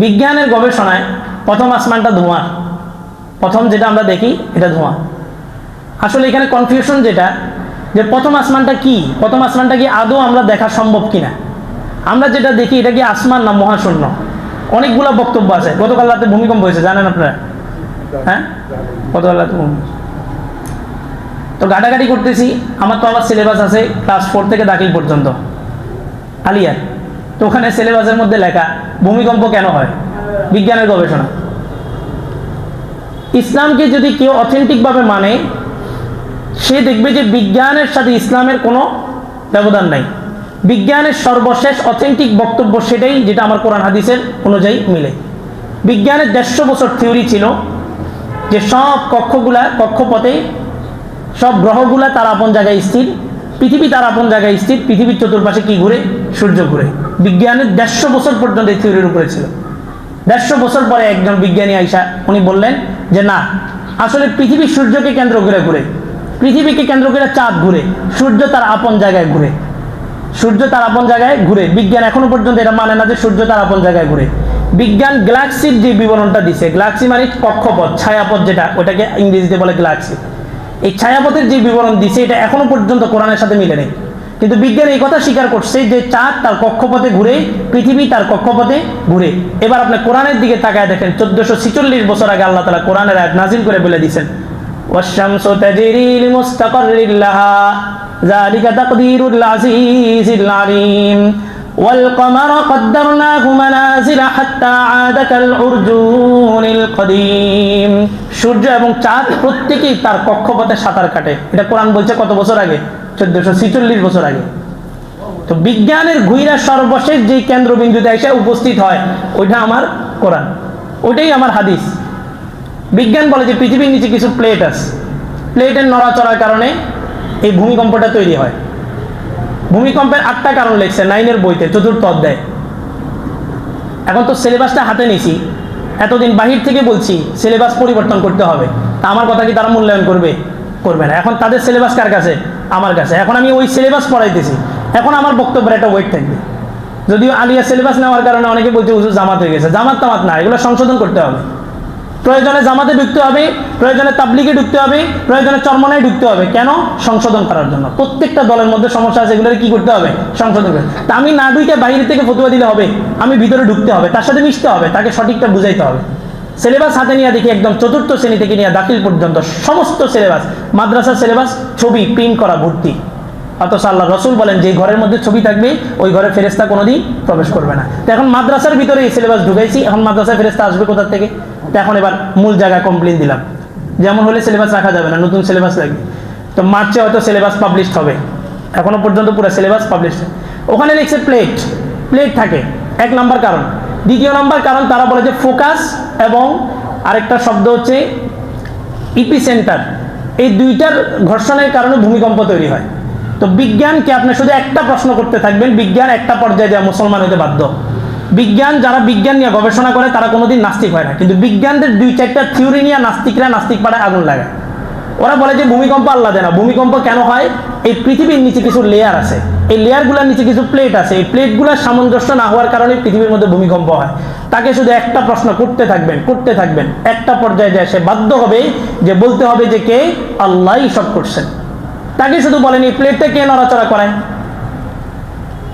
বিজ্ঞানের গবেষণায় প্রথম আসমানটা ধোঁয়া। প্রথম যেটা আমরা দেখি, এটা ধোঁয়া। আসলে এখানে কনফিউশন যেটা, যে প্রথম আসমানটা কি? প্রথম আসমানটা কি আদৌ আমরা দেখা সম্ভব কিনা? আমরা যেটা দেখি, এটা কি আসমান না মহাশূন্য? অনেকগুলো বক্তব্য আছে। গতকাল রাতে ভূমিকম্প হয়েছে, জানেন আপনারা? হ্যাঁ? গতকাল রাতে তো ঘাটাঘাটি করতেছি। আমার তো আবার সিলেবাস আছে ক্লাস ফোর থেকে দাখিল পর্যন্ত। আলিয়ার তো ওখানে সিলেবাসের মধ্যে লেখা, ভূমিকম্প কেন হয়? বিজ্ঞানের গবেষণা। ইসলামকে যদি কেউ অথেন্টিকভাবে মানে সে দেখবে যে বিজ্ঞানের সাথে ইসলামের কোনো ব্যবধান নাই। বিজ্ঞানের সর্বশেষ অথেন্টিক বক্তব্য সেটাই যেটা আমার কোরআন হাদিসের অনুযায়ী মিলে। বিজ্ঞানের দেড়শো বছর থিওরি ছিল যে সব কক্ষগুলা, কক্ষপথে সব গ্রহগুলা তার আপন জায়গায় স্থির, পৃথিবী তার আপন জায়গায় স্থির, পৃথিবীর চতুর্পাশে কি ঘুরে? সূর্য ঘুরে। বিজ্ঞানের দেড়শো বছর পর্যন্ত এই থিওরির উপরে ছিল। দেড়শো বছর পরে একজন বিজ্ঞানী আইসা উনি বললেন যে, না, আসলে পৃথিবী সূর্যকে কেন্দ্র করে ঘুরে। পৃথিবীকে কেন্দ্র করে চাঁদ ঘুরে। সূর্য তার আপন জায়গায় ঘুরে। সূর্য তার আপন জায়গায় ঘুরে। বিজ্ঞান এখনও পর্যন্ত এটা মানে না যে সূর্য তার আপন জায়গায় ঘুরে। বিজ্ঞান গ্যালাক্সির যে বিবরণটা দিছে, গ্যালাক্সি মানে কক্ষপথ, ছায়াপথ যেটা, ওটাকে ইংরেজিতে বলে গ্যালাক্সি। এই ছায়াপথের যে বিবরণ দিছে, এটা এখনও পর্যন্ত কোরআনের সাথে মিলে নেই। কিন্তু বিজ্ঞান এই কথা স্বীকার করছে যে চাঁদ তার কক্ষপথে ঘুরে পৃথিবী তার কক্ষপথে ঘুরে এবার আপনি কোরআনের দিকে তাকায় দেখেন চোদ্দশো ছিচল্লিশ বছর আগে আল্লাহ তালা কোরআনের আয়াত নাজিল করে বলে দিয়েছেন والشمس تجري لمستقر لها ذلك تقدير العزيز العليم والقمر قدرناه منازل حتى عاد كالعرجون القديم সূর্য এবং চাঁদ প্রত্যেকেই তার কক্ষপথে সাঁতার কাটে এটা কোরআন বলছে কত বছর আগে চোদ্দশো ছিচল্লিশ বছর আগে। তো বিজ্ঞানের ঘুইরা সর্বশেষ যে কেন্দ্রবিন্দুতে এসে উপস্থিত হয়, ওইটা আমার কোরআন। ওইটাই আমার হাদিস। বিজ্ঞান বলে যে পৃথিবীর নিচে কিছু প্লেট আছে। প্লেটের নড়াচড়ার কারণে এই ভূমিকম্পটা তৈরি হয়। ভূমিকম্পের আটটা কারণ লেখছে, নাইনের বইতে, চতুর্থ অধ্যায়। এখন তো সিলেবাসটা হাতে নিছি এতদিন বাহির থেকে বলছি, সিলেবাস পরিবর্তন করতে হবে। তা আমার কথা কি তারা মূল্যায়ন করবে? করবে না। এখন তাদের সিলেবাস কার কাছে? আমার কাছে। এখন আমি ওই সিলেবাস পড়াইতেছি। এখন আমার বক্তব্যের একটা ওয়েট থাকবে। যদিও আলিয়া সিলেবাস নেওয়ার কারণে অনেকে বলছে উজু জামাত হয়ে গেছে। জামাত তামাত না, এগুলো সংশোধন করতে হবে। প্রয়োজনে জামাতে ঢুকতে হবে, প্রয়োজনে তাবলিগে ঢুকতে হবে, প্রয়োজনে চরমনায় ঢুকতে হবে। কেন? সংশোধন করার জন্য। প্রত্যেকটা দলের মধ্যে সমস্যা আছে এগুলো কি করতে হবে? সংশোধন করতে তা আমি না ঢুকে বাইরে থেকে ফতুয়া দিলে হবে। আমি ভিতরে ঢুকতে হবে, তার সাথে মিশতে হবে, তাকে সঠিকটা বুঝাইতে হবে। সিলেবাস হাতে নিয়ে দেখি একদম চতুর্থ শ্রেণি থেকে নিয়ে দাখিল পর্যন্ত সমস্ত সিলেবাস, মাদ্রাসার সিলেবাস, ছবি প্রিন্ট করা, ভর্তি। অথচ আল্লাহ রসুল বলেন, যে ঘরের মধ্যে ছবি থাকবে, ওই ঘরে ফেরেস্তা কোনোদিন প্রবেশ করবে না। তো এখন মাদ্রাসার ভিতরে এই সিলেবাস ঢুকাইছি, এখন মাদ্রাসায় ফেরেস্তা আসবে কোথা থেকে? তো এখন এবার মূল জায়গায় কমপ্লেন দিলাম। যেমন হলে সিলেবাস রাখা যাবে না, নতুন সিলেবাস লাগবে। তো মার্চে হয়তো সিলেবাস পাবলিশ হবে। এখনও পর্যন্ত পুরো সিলেবাস পাবলিশ ওখানে লিখছে প্লেট প্লেট থাকে। এক নাম্বার কারণ দ্বিতীয় নাম্বার কারণ তারা বলে যে ফোকাস এবং আরেকটা শব্দ হচ্ছে ইপি সেন্টার এই দুইটার ঘর্ষণের কারণে ভূমিকম্প তৈরি হয়। তো বিজ্ঞানকে আপনি শুধু একটা প্রশ্ন করতে থাকবেন, বিজ্ঞান একটা পর্যায়ে দেওয়া মুসলমান হতে বাধ্য। বিজ্ঞান যারা বিজ্ঞান নিয়ে গবেষণা করে, তারা কোনোদিন নাস্তিক হয় না। কিন্তু বিজ্ঞানদের দুই চারটা থিওরি নিয়ে নাস্তিকরা নাস্তিক পাড়ায় আগুন লাগায়। ওরা বলে যে ভূমিকম্প আল্লাহ দেয় না। ভূমিকম্প কেন হয়? এই পৃথিবীর নিচে কিছু লেয়ার আছে। এই লেয়ারগুলোর নিচে কিছু প্লেট আছে। এই প্লেটগুলোর সামঞ্জস্য না হওয়ার কারণে পৃথিবীর মধ্যে ভূমিকম্প হয়। তাকে শুধু একটা প্রশ্ন, করতে থাকবেন করতে থাকবেন। একটা পর্যায়ে যায়, সে বাধ্য হবে যে বলতে হবে যে কে? আল্লাহ সব করছেন। তাকে শুধু বলেনি প্লেটটা কে নড়াচড়া করায়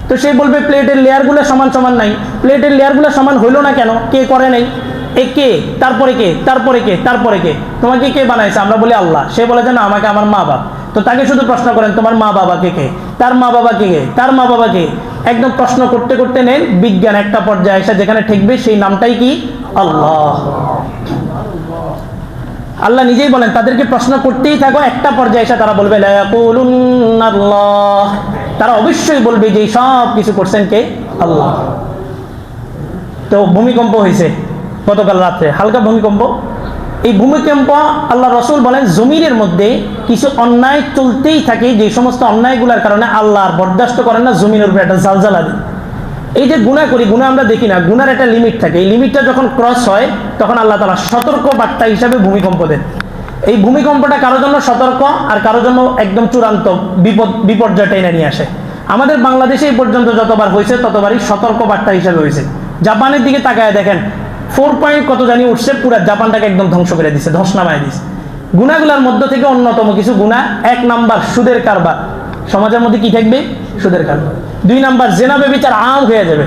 তো সে বলবে প্লেটের লেয়ারগুলো সমান সমান নাই। প্লেটের লেয়ারগুলো সমান হইল না কেন? কে করে নাই? এ কে? তারপরে কে? তারপরে কে? তারপরে কে? তোমাকে কে বানাইছে? আমরা বলি, আল্লাহ। সে বলে যে, না, আমাকে আমার মা বাপ। তো তাকে শুধু প্রশ্ন করেন, তোমার মা বাবাকে কে তার মা বাবাকে কে তার মা বাবাকে একদম প্রশ্ন করতে করতে নেন, বিজ্ঞান একটা পর্যায়ে এসে যেখানে ঠেকবে সেই নামটাই কি? আল্লাহ। আল্লাহ নিজেই বলেন, তাদেরকে প্রশ্ন করতেই থাকো, একটা পর্যায়ে এসে তারা বলবে। তারা অবশ্যই বলবে যে সব কিছু করছেন কে? আল্লাহ। তো ভূমিকম্প হয়েছে গতকাল রাত্রে, হালকা ভূমিকম্প। এই ভূমিকম্প আল্লাহ রসুল বলেন জমিনের মধ্যে কিছু অন্যায় চলতেই থাকে, যে সমস্ত অন্যায়গুলোর কারণে আল্লাহ বরদাস্ত করেন না, জমিনের উপরে একটা জালজালা দেন। এই যে গুণা করি গুণা আমরা দেখি না গুনার একটা লিমিট থাকে। এই লিমিটটা যখন ক্রস হয়, তখন আল্লাহ তালা সতর্ক বার্তা হিসাবে ভূমিকম্প দেন। এই ভূমিকম্পটা কারোর জন্য সতর্ক আর কারোর জন্য একদম চূড়ান্ত বিপদ, বিপর্যয় টেনে নিয়ে আসে। আমাদের বাংলাদেশে এই পর্যন্ত যতবার হয়েছে, ততবারই সতর্ক বার্তা হিসাবে হয়েছে। জাপানের দিকে তাকায় দেখেন ফোর পয়েন্ট কত জানি উঠছে, পুরা জাপানটাকে একদম ধ্বংস করে দিছে, ধস নামায় দিছে। গুণাগুলার মধ্য থেকে অন্যতম কিছু গুণা, এক নাম্বার সুদের কারবার। সমাজের মধ্যে কি থাকবে? সুদের কারবার। দুই নাম্বার জেনা বেবিচার আম হয়ে যাবে।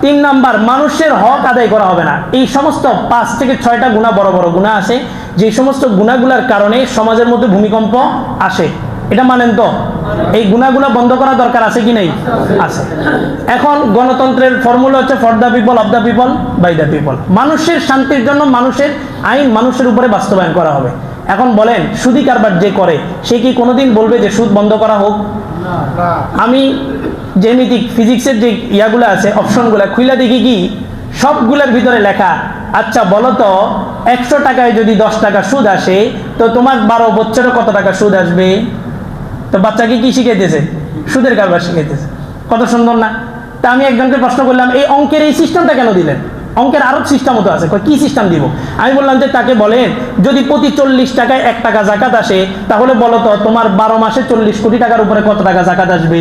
তিন নাম্বার মানুষের হক আদায় করা হবে না। এই সমস্ত পাঁচ থেকে ছয়টা গুণা বড় বড় গুণা আছে। যে সমস্ত গুণাগুলার কারণে সমাজের মধ্যে ভূমিকম্প আসে। এটা মানেন তো? এই গুণাগুলা বন্ধ করা দরকার আছে কি নেই? আছে। এখন গণতন্ত্রের ফর্মুলা হচ্ছে for the people of the people by the people মানুষের শান্তির জন্য মানুষের আইন মানুষের উপরে বাস্তবায়ন করা হবে। এখন বলেন, সুদি কারবার যে করে, সে কি কোনোদিন বলবে যে সুদ বন্ধ করা হোক? আমি জ্যামিতিক ফিজিক্সের যে ইয়াগুলো আছে অপশনগুলো খুইলা দেখি কি? সবগুলোর ভিতরে লেখা আচ্ছা বলো তো, একশো টাকায় যদি দশ টাকা সুদ আসে, তো তোমার বারো বছরে কত টাকা সুদ আসবে? বাচ্চাকে কি শিখাইতেছে? সুদের কারবার শিখাইতেছে। কত সুন্দর না? তা আমি একজনকে প্রশ্ন করলাম, এই অঙ্কের এই সিস্টেমটা কেন দিলেন? অঙ্কের আরও সিস্টেম তো আছে কি সিস্টেম দিব? আমি বললাম যে, তাকে বলেন, যদি প্রতি চল্লিশ টাকায় এক টাকা জাকাত আসে, তাহলে বলো তো, তোমার বারো মাসে চল্লিশ কোটি টাকার উপরে কত টাকা জাকাত আসবে?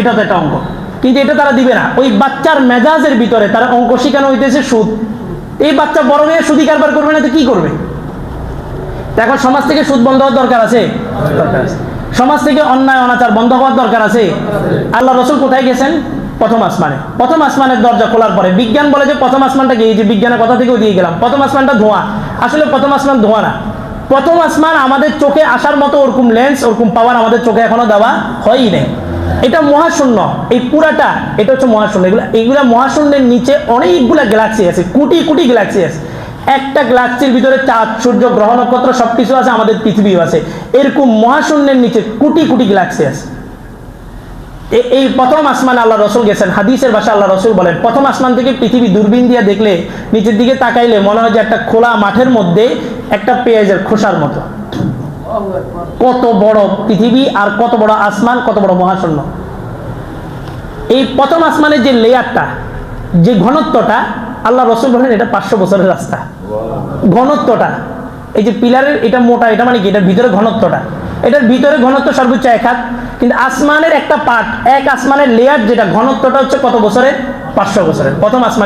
এটা তো একটা অঙ্ক। কিন্তু এটা তারা দিবে না। ওই বাচ্চার মেজাজের ভিতরে তারা অঙ্ক শিখানো হইতেছে সুদ। এই বাচ্চা বড় হয়ে সুদি কারবার করবে না, তো কি করবে? এখন সমাজ থেকে সুদ বন্ধ হওয়ার দরকার আছে? দরকার আছে। সমাজ থেকে অন্যায়, অনাচার বন্ধ হওয়ার দরকার আছে। আল্লাহ রসুল কোথায় গেছেন? প্রথম আসমানে। প্রথম আসমানের দরজা খোলার পরে বিজ্ঞান বলে যে প্রথম আসমানটা গিয়ে যে বিজ্ঞানের কথা থেকেও দিয়ে গেলাম। প্রথম আসমানটা ধোঁয়া। আসলে প্রথম আসমান ধোঁয়া না। প্রথম আসমান আমাদের চোখে আসার মতো ওরকম লেন্স ওরকম পাওয়ার আমাদের চোখে এখনও দেওয়া হয়ই নেই। এটা মহাশূন্য। এই পুরাটা, এটা হচ্ছে মহাশূন্য। এগুলা এইগুলা মহাশূন্যের নিচে অনেকগুলা গ্যালাক্সি আছে, কোটি কোটি গ্যালাক্সি আছে একটা গ্যালাক্সির ভিতরে চাঁদ, সূর্য গ্রহ নক্ষত্র সবকিছু আছে, আমাদের পৃথিবীও আছে। এরকম মহাশূন্যের নিচে কোটি কোটি গ্যালাক্সি আছে। এই প্রথম আসমান আল্লাহ রসুল গেছেন, হাদিসের ভাষা আল্লাহ রসুল বলেন, প্রথম আসমান থেকে পৃথিবী দূরবীন দিয়ে দেখলে নিচের দিকে তাকাইলে মনে হয় যে একটা খোলা মাঠের মধ্যে একটা পেঁয়াজের খোসার মতো। কত বড় পৃথিবী আর কত বড় আসমান, কত বড় মহাশূন্য। এই প্রথম আসমানের যে লেয়ারটা যে ঘনত্বটা আল্লাহ রসুল বলেন, এটা পাঁচশো বছরের রাস্তা। ঘনত্বটা। এই যে পিলারের, এটা মোটা, এটা মানে কি? এটার ভিতরে ঘনত্বটা। এটার ভিতরে ঘনত্ব সর্বোচ্চ এক হাত, কিন্তু আসমানের একটা পার্ট এক আসমানের লেয়ার যেটা, ঘনত্বটা হচ্ছে কত বছরের? পাঁচশো বছরের। প্রথম আসমান